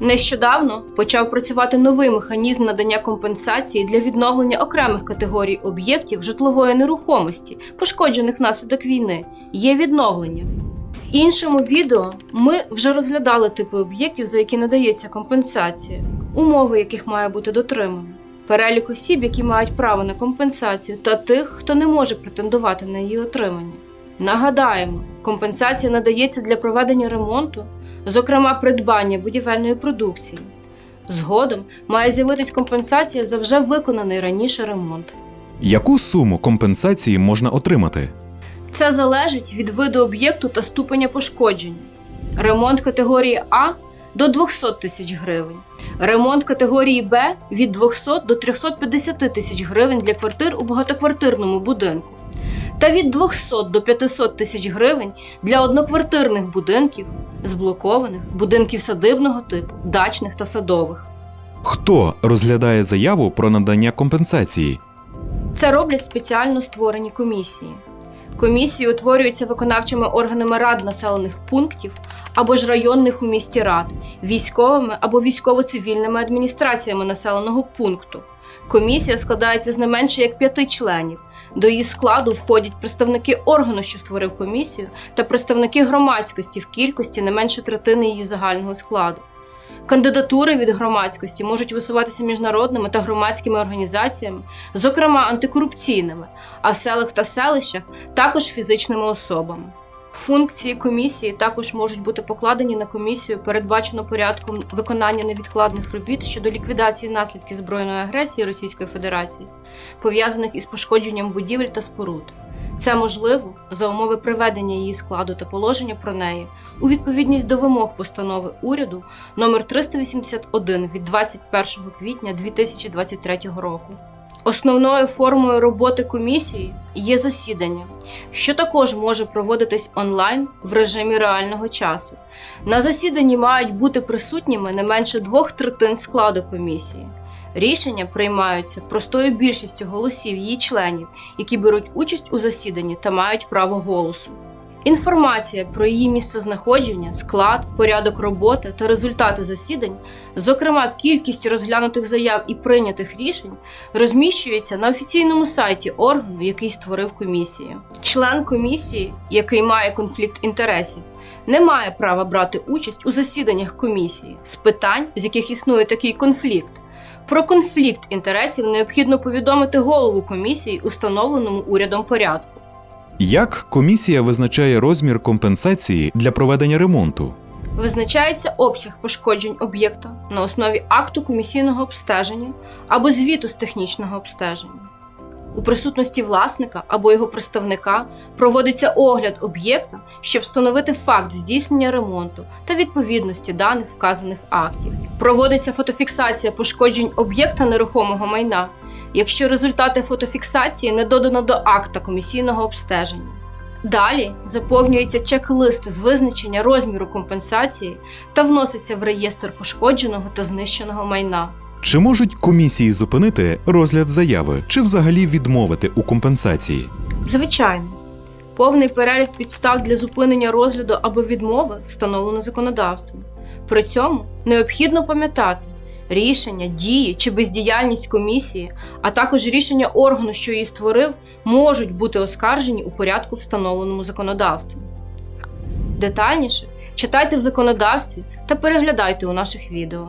Нещодавно почав працювати новий механізм надання компенсації для відновлення окремих категорій об'єктів житлової нерухомості, пошкоджених внаслідок війни. Є відновлення. В іншому відео ми вже розглядали типи об'єктів, за які надається компенсація, умови яких має бути дотримано, перелік осіб, які мають право на компенсацію, та тих, хто не може претендувати на її отримання. Нагадаємо, компенсація надається для проведення ремонту, зокрема придбання будівельної продукції. Згодом має з'явитись компенсація за вже виконаний раніше ремонт. Яку суму компенсації можна отримати? Це залежить від виду об'єкту та ступеня пошкодження. Ремонт категорії А до 200 тисяч гривень, ремонт категорії Б від 200 до 350 тисяч гривень для квартир у багатоквартирному будинку, та від 200 до 500 тисяч гривень для одноквартирних будинків, зблокованих, будинків садибного типу, дачних та садових. Хто розглядає заяву про надання компенсації? Це роблять спеціально створені комісії. Комісії утворюються виконавчими органами рад населених пунктів або ж районних у місті рад, військовими або військово-цивільними адміністраціями населеного пункту. Комісія складається з не менше як п'яти членів. До її складу входять представники органу, що створив комісію, та представники громадськості в кількості не менше третини її загального складу. Кандидатури від громадськості можуть висуватися міжнародними та громадськими організаціями, зокрема антикорупційними, а в селах та селищах також фізичними особами. Функції комісії також можуть бути покладені на комісію, передбачено порядком виконання невідкладних робіт щодо ліквідації наслідків збройної агресії Російської Федерації, пов'язаних із пошкодженням будівель та споруд. Це можливо за умови приведення її складу та положення про неї у відповідність до вимог постанови уряду номер 381 від 21 квітня 2023 року. Основною формою роботи комісії є засідання, що також може проводитись онлайн в режимі реального часу. На засіданні мають бути присутніми не менше двох третин складу комісії. Рішення приймаються простою більшістю голосів її членів, які беруть участь у засіданні та мають право голосу. Інформація про її місцезнаходження, склад, порядок роботи та результати засідань, зокрема кількість розглянутих заяв і прийнятих рішень, розміщується на офіційному сайті органу, який створив комісію. Член комісії, який має конфлікт інтересів, не має права брати участь у засіданнях комісії з питань, з яких існує такий конфлікт. Про конфлікт інтересів необхідно повідомити голову комісії у встановленому урядом порядку. Як комісія визначає розмір компенсації для проведення ремонту? Визначається обсяг пошкоджень об'єкта на основі акту комісійного обстеження або звіту з технічного обстеження. У присутності власника або його представника проводиться огляд об'єкта, щоб встановити факт здійснення ремонту та відповідності даних вказаних актів. Проводиться фотофіксація пошкоджень об'єкта нерухомого майна, якщо результати фотофіксації не додано до акта комісійного обстеження. Далі заповнюється чек-лист з визначення розміру компенсації та вноситься в реєстр пошкодженого та знищеного майна. Чи можуть комісії зупинити розгляд заяви чи взагалі відмовити у компенсації? Звичайно, повний перелік підстав для зупинення розгляду або відмови встановлено законодавством. При цьому необхідно пам'ятати рішення, дії чи бездіяльність комісії, а також рішення органу, що її створив, можуть бути оскаржені у порядку, встановленому законодавством. Детальніше читайте в законодавстві та переглядайте у наших відео.